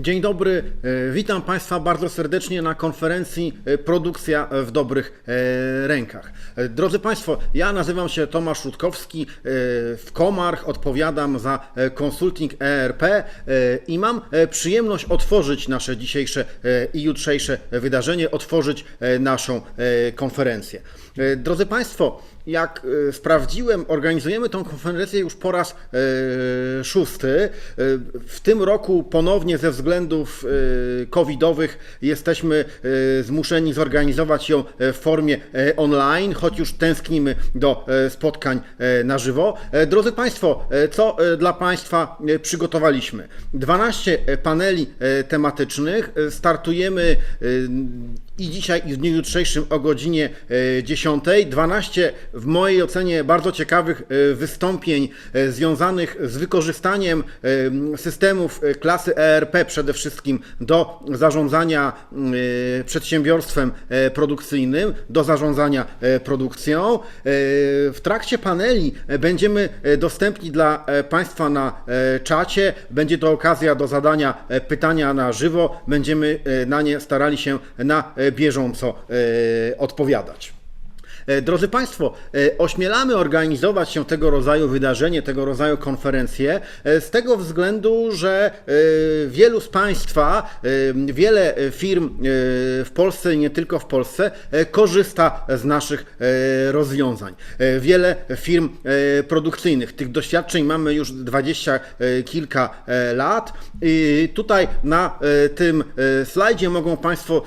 Dzień dobry, e, witam Państwa bardzo serdecznie na konferencji e, Produkcja w dobrych e, rękach. E, Drodzy Państwo, ja nazywam się Tomasz Rutkowski, e, w Komarch odpowiadam za e, konsulting ERP e, i mam e, przyjemność otworzyć nasze dzisiejsze e, i jutrzejsze wydarzenie, otworzyć e, naszą e, konferencję. E, Drodzy Państwo, jak e, sprawdziłem, organizujemy tą konferencję już po raz e, szósty. E, W tym roku ponownie ze względów e, covidowych jesteśmy e, zmuszeni zorganizować ją e, w formie e, online, choć już tęsknimy do e, spotkań na żywo. Drodzy Państwo, co dla Państwa przygotowaliśmy? 12 paneli tematycznych. Startujemy i dzisiaj, i w dniu jutrzejszym o godzinie e, 10. 12 w mojej ocenie bardzo ciekawych e, wystąpień e, związanych z wykorzystaniem e, systemów e, klasy ERP przede wszystkim do zarządzania e, przedsiębiorstwem e, produkcyjnym, do zarządzania e, produkcją. E, W trakcie paneli e, będziemy e, dostępni dla e, Państwa na e, czacie. Będzie to okazja do zadania e, pytania na żywo. Będziemy e, na nie starali się na e, bieżąco e, odpowiadać. E, Drodzy Państwo, e, ośmielamy organizować się tego rodzaju wydarzenie, tego rodzaju konferencje e, z tego względu, że wielu z Państwa, wiele firm w Polsce i nie tylko w Polsce korzysta z naszych rozwiązań. Wiele firm produkcyjnych, tych doświadczeń mamy już dwadzieścia kilka lat. I tutaj na tym slajdzie mogą Państwo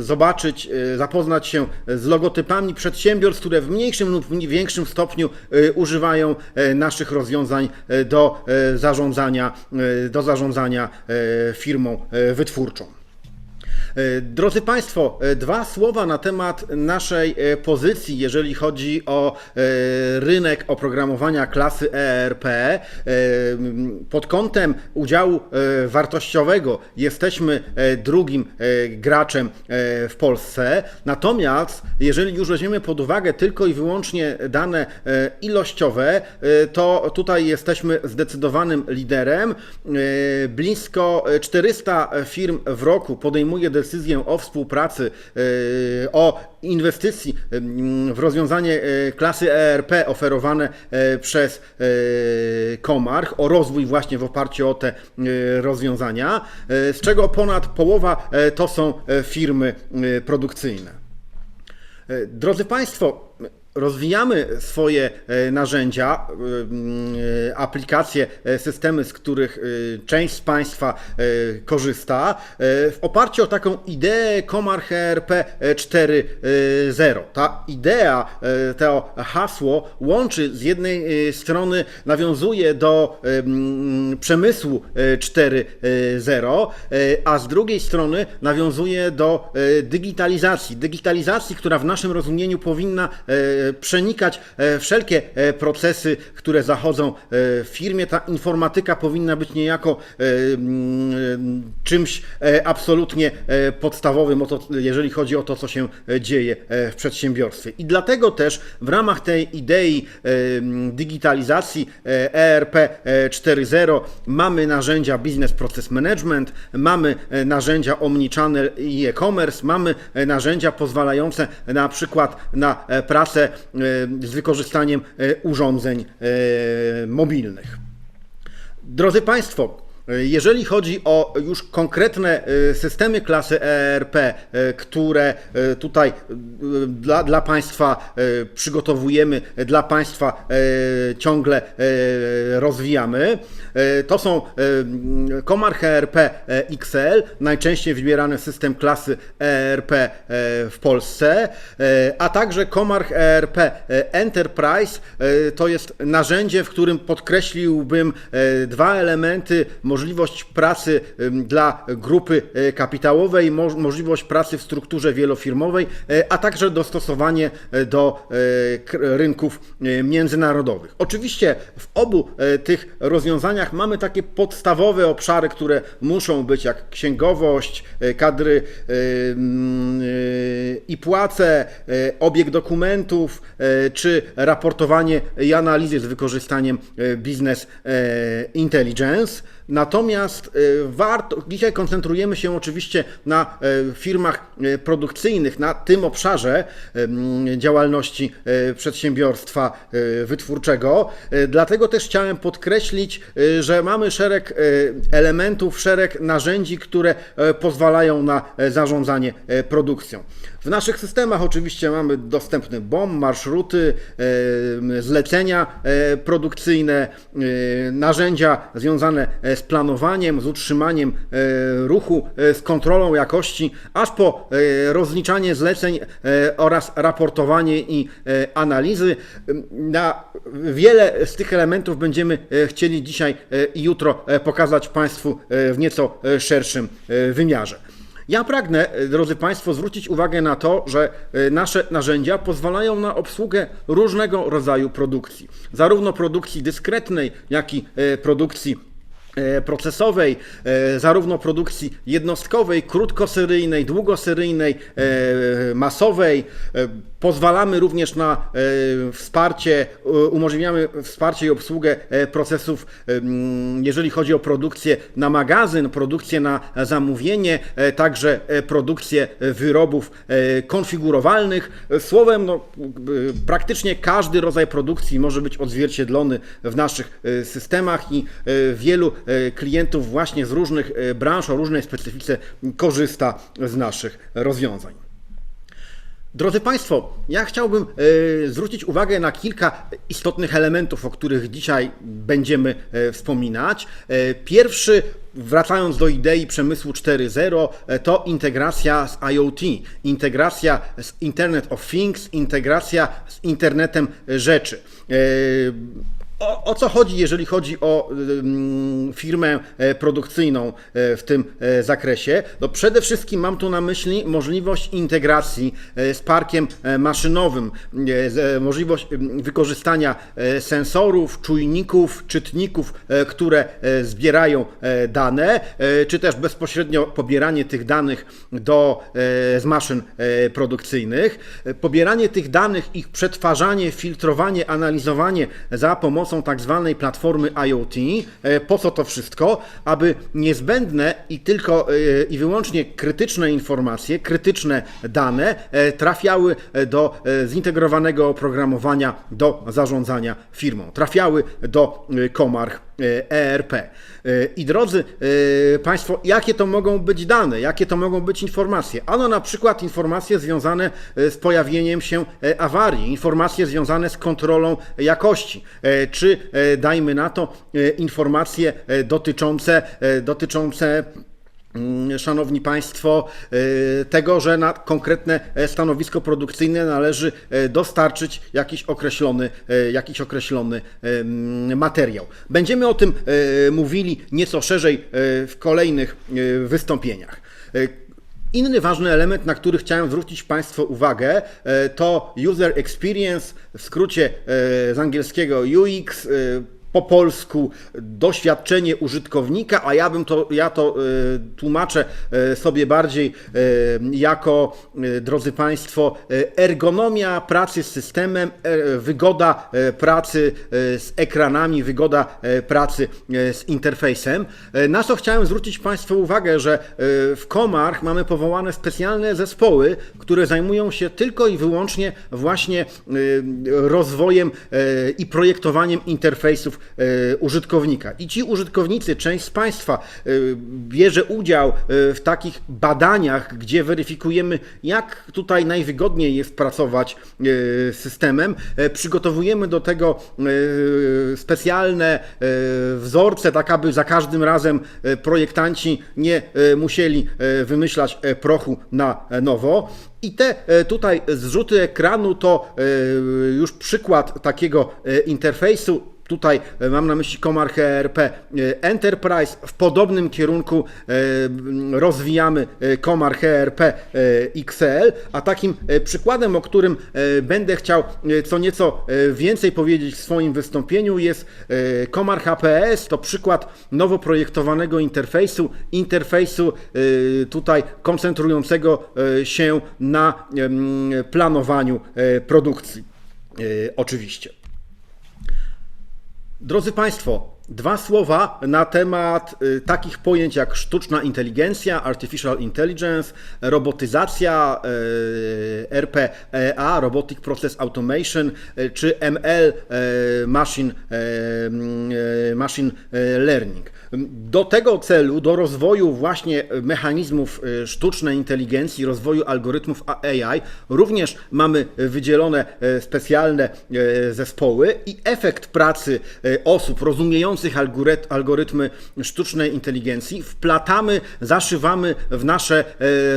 zobaczyć, zapoznać się z logotypami przedsiębiorstw, które w mniejszym lub większym stopniu e, używają e, naszych rozwiązań e, do e, zarządzania, e, do zarządzania firmą wytwórczą. E, Drodzy Państwo, e, dwa słowa na temat naszej e, pozycji, jeżeli chodzi o rynek oprogramowania klasy ERP. Pod kątem udziału wartościowego jesteśmy drugim graczem w Polsce. Natomiast jeżeli już weźmiemy pod uwagę tylko i wyłącznie dane ilościowe, to tutaj jesteśmy zdecydowanym liderem. Blisko 400 firm w roku podejmuje decyzję o współpracy, e, o inwestycji em, w rozwiązanie e, klasy ERP oferowane e, przez Komarch, o rozwój właśnie w oparciu o te rozwiązania, z czego ponad połowa to są firmy produkcyjne. Drodzy Państwo, rozwijamy swoje e, narzędzia, e, mm, e, aplikacje, systemy, z których część z Państwa korzysta, w oparciu o taką ideę Comarch ERP 4.0. Ta idea, to hasło łączy z jednej strony, nawiązuje do mm, przemysłu e, 4.0, e, a z drugiej strony nawiązuje do digitalizacji. Digitalizacji, która w naszym rozumieniu powinna przenikać e, wszelkie e, procesy, które zachodzą e, w firmie. Ta informatyka powinna być niejako czymś absolutnie podstawowym, jeżeli chodzi o to, co się dzieje w przedsiębiorstwie. I dlatego też w ramach tej idei digitalizacji ERP e, 4.0 mamy narzędzia Business Process Management, mamy narzędzia Omnichannel i e-commerce, mamy narzędzia pozwalające na przykład na pracę z wykorzystaniem e, urządzeń e, mobilnych. Drodzy Państwo, jeżeli chodzi o już konkretne e, systemy klasy ERP, e, które e, tutaj dla, dla Państwa przygotowujemy, dla Państwa ciągle rozwijamy, to są Comarch ERP XL, najczęściej wybierany system klasy ERP w Polsce, a także Comarch ERP Enterprise, to jest narzędzie, w którym podkreśliłbym dwa elementy, możliwość pracy dla grupy e, kapitałowej, mo- możliwość pracy w strukturze wielofirmowej, e, a także dostosowanie e, do rynków międzynarodowych. Oczywiście w obu tych rozwiązaniach mamy takie podstawowe obszary, które muszą być jak księgowość, kadry i płace, obieg dokumentów, czy raportowanie i analizy z wykorzystaniem e, intelligence. Natomiast e, warto, dzisiaj koncentrujemy się oczywiście na e, firmach e, produkcyjnych, na tym obszarze działalności przedsiębiorstwa wytwórczego. Dlatego też chciałem podkreślić, że mamy szereg elementów, szereg narzędzi, które pozwalają na zarządzanie produkcją. W naszych systemach oczywiście mamy dostępny BOM, marszruty, zlecenia produkcyjne, narzędzia związane e, z planowaniem, z utrzymaniem e, ruchu, e, z kontrolą jakości, aż po e, rozliczanie zleceń oraz raportowanie i analizy. Na wiele z tych elementów będziemy chcieli dzisiaj i jutro pokazać Państwu w nieco szerszym wymiarze. Ja pragnę, drodzy Państwo, zwrócić uwagę na to, że nasze narzędzia pozwalają na obsługę różnego rodzaju produkcji, zarówno produkcji dyskretnej, jak i produkcji procesowej, e, zarówno produkcji jednostkowej, krótkoseryjnej, długoseryjnej, e, masowej. E, Pozwalamy również na e, wsparcie, e, umożliwiamy wsparcie i obsługę e, procesów, e, jeżeli chodzi o produkcję na magazyn, produkcję na zamówienie, e, także e, produkcję e, wyrobów e, konfigurowalnych. E, Słowem, no, e, praktycznie każdy rodzaj produkcji może być odzwierciedlony w naszych e, systemach i e, wielu e, klientów właśnie z różnych e, branż o różnej specyfice korzysta z naszych rozwiązań. Drodzy Państwo, ja chciałbym e, zwrócić uwagę na kilka istotnych elementów, o których dzisiaj będziemy e, wspominać. E, pierwszy, wracając do idei przemysłu 4.0, e, to integracja z IoT, integracja z Internet of Things, integracja z internetem rzeczy. O, o co chodzi, jeżeli chodzi o firmę e, produkcyjną e, w tym e, zakresie? No przede wszystkim mam tu na myśli możliwość integracji z parkiem maszynowym, możliwość wykorzystania sensorów, czujników, czytników, które zbierają dane, czy też bezpośrednio pobieranie tych danych do, z maszyn produkcyjnych. Pobieranie tych danych, ich przetwarzanie, filtrowanie, analizowanie za pomocą tak zwanej platformy IoT. E, Po co to wszystko? Aby niezbędne i tylko e, i wyłącznie krytyczne informacje, krytyczne dane e, trafiały do zintegrowanego oprogramowania do zarządzania firmą, trafiały do Komarch ERP. E, I drodzy e, Państwo, jakie to mogą być dane, jakie to mogą być informacje? Ano na przykład informacje związane e, z pojawieniem się e, awarii, informacje związane z kontrolą jakości, e, czy e, dajmy na to e, informacje e, dotyczące, e, dotyczące Szanowni Państwo, e, tego, że na konkretne e, stanowisko produkcyjne należy e, dostarczyć jakiś określony, e, jakiś określony em, materiał. Będziemy o tym mówili nieco szerzej w kolejnych wystąpieniach. Inny ważny element, na który chciałem zwrócić Państwu uwagę, to user experience, w skrócie z angielskiego UX, po polsku doświadczenie użytkownika, a ja bym to, ja to e, tłumaczę e, sobie bardziej e, jako, drodzy Państwo, ergonomia pracy z systemem, wygoda pracy z ekranami, wygoda pracy z interfejsem. Na co chciałem zwrócić Państwu uwagę, że w Komarch mamy powołane specjalne zespoły, które zajmują się tylko i wyłącznie właśnie rozwojem i projektowaniem interfejsów użytkownika. I ci użytkownicy, część z Państwa e, bierze udział e, w takich badaniach, gdzie weryfikujemy, jak tutaj najwygodniej jest pracować e, systemem. E, Przygotowujemy do tego e, specjalne e, wzorce, tak aby za każdym razem e, projektanci nie e, musieli e, wymyślać e, prochu na e, nowo. I te e, tutaj zrzuty ekranu to e, już przykład takiego e, interfejsu. Tutaj e, mam na myśli Comarch ERP e, Enterprise. W podobnym kierunku e, rozwijamy Comarch ERP XL, a takim przykładem, o którym będę chciał co nieco więcej powiedzieć w swoim wystąpieniu jest Comarch APS. To przykład nowo projektowanego interfejsu, interfejsu tutaj koncentrującego się na planowaniu produkcji. Oczywiście. Drodzy Państwo, Dwa słowa na temat y, takich pojęć jak sztuczna inteligencja, artificial intelligence, robotyzacja, y, RPA, robotic process automation, y, czy ML, machine, machine learning. Do tego celu, do rozwoju właśnie mechanizmów y, sztucznej inteligencji, rozwoju algorytmów AI, również mamy wydzielone y, specjalne y, zespoły i efekt pracy osób rozumiejących algoryt- algorytmy sztucznej inteligencji wplatamy, zaszywamy w nasze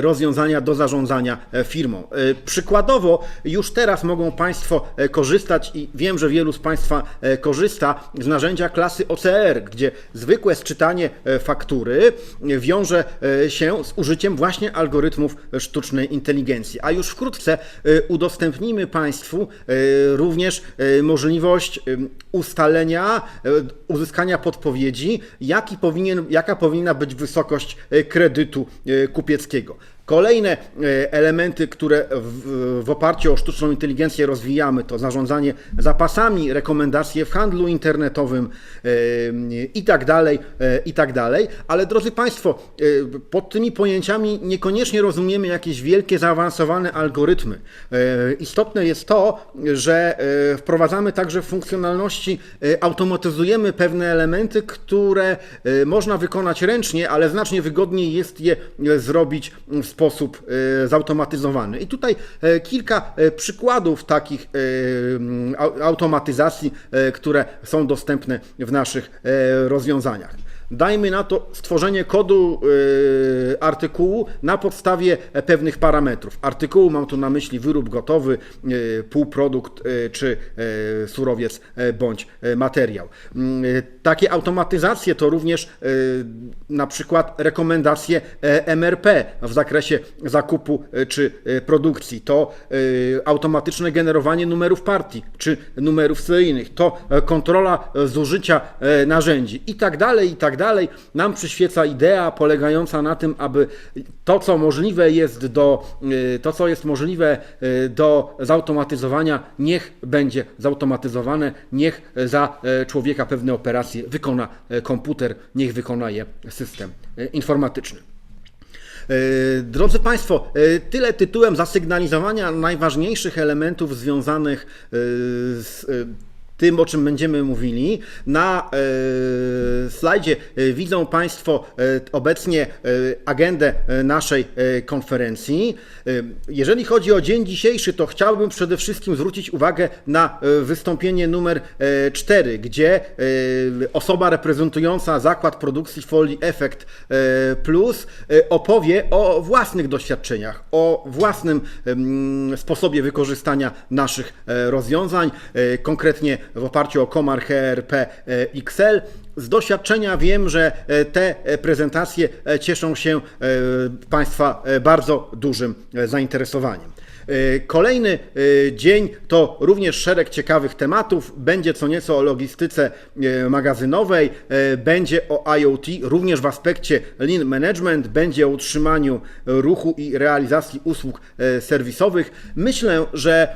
rozwiązania do zarządzania firmą. Przykładowo, już teraz mogą Państwo korzystać i wiem, że wielu z Państwa korzysta z narzędzia klasy OCR, gdzie zwykłe sczytanie e, faktury e, wiąże e, się z użyciem właśnie algorytmów sztucznej inteligencji. A już wkrótce udostępnimy Państwu również możliwość ustalenia, uzyskania podpowiedzi, jaki powinien, jaka powinna być wysokość kredytu kupieckiego. Kolejne e, elementy, które w, w oparciu o sztuczną inteligencję rozwijamy, to zarządzanie zapasami, rekomendacje w handlu internetowym e, i tak dalej, e, i tak dalej. Ale drodzy Państwo, pod tymi pojęciami niekoniecznie rozumiemy jakieś wielkie, zaawansowane algorytmy. Istotne jest to, że wprowadzamy także funkcjonalności, automatyzujemy pewne elementy, które można wykonać ręcznie, ale znacznie wygodniej jest je zrobić w sposób e, zautomatyzowany. I tutaj e, kilka e, przykładów takich automatyzacji, które są dostępne w naszych rozwiązaniach. Dajmy na to stworzenie kodu e, artykułu na podstawie pewnych parametrów. Artykułu mam tu na myśli wyrób gotowy, e, półprodukt e, czy surowiec bądź materiał. Mm, Takie automatyzacje to również na przykład rekomendacje MRP w zakresie zakupu czy produkcji. To automatyczne generowanie numerów partii czy numerów seryjnych. To kontrola zużycia narzędzi i tak dalej, i tak dalej. Nam przyświeca idea polegająca na tym, aby to, co możliwe jest do, e, to, co jest możliwe e, do zautomatyzowania, niech będzie zautomatyzowane, niech za e, człowieka pewne operacje wykona komputer, niech wykona je system informatyczny. Drodzy Państwo, tyle tytułem zasygnalizowania najważniejszych elementów związanych z tym, o czym będziemy mówili. Na e, slajdzie e, widzą Państwo e, obecnie agendę naszej konferencji. Jeżeli chodzi o dzień dzisiejszy, to chciałbym przede wszystkim zwrócić uwagę na wystąpienie numer 4, gdzie osoba reprezentująca zakład produkcji folii Effect Plus opowie o własnych doświadczeniach, o własnym sposobie wykorzystania naszych rozwiązań, konkretnie w oparciu o Komar HRP XL. Z doświadczenia wiem, że e, te e, prezentacje e, cieszą się Państwa bardzo dużym zainteresowaniem. E, Kolejny e, dzień to również szereg ciekawych tematów. Będzie co nieco o logistyce e, magazynowej, będzie o IoT, również w aspekcie Lean Management, będzie o utrzymaniu ruchu i realizacji usług serwisowych. Myślę, że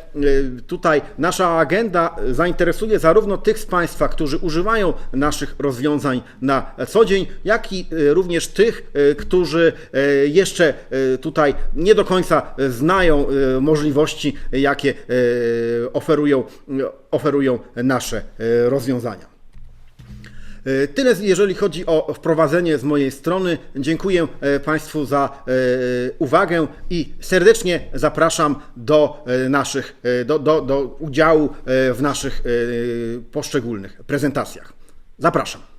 tutaj nasza agenda zainteresuje zarówno tych z Państwa, którzy używają naszych rozwiązań na co dzień, jak i również tych, którzy jeszcze tutaj nie do końca znają możliwości, jakie e, oferują, oferują nasze e, rozwiązania. E, Tyle, jeżeli chodzi o wprowadzenie z mojej strony. Dziękuję Państwu za uwagę i serdecznie zapraszam do naszych, do, do, do udziału w naszych poszczególnych prezentacjach. Zapraszam.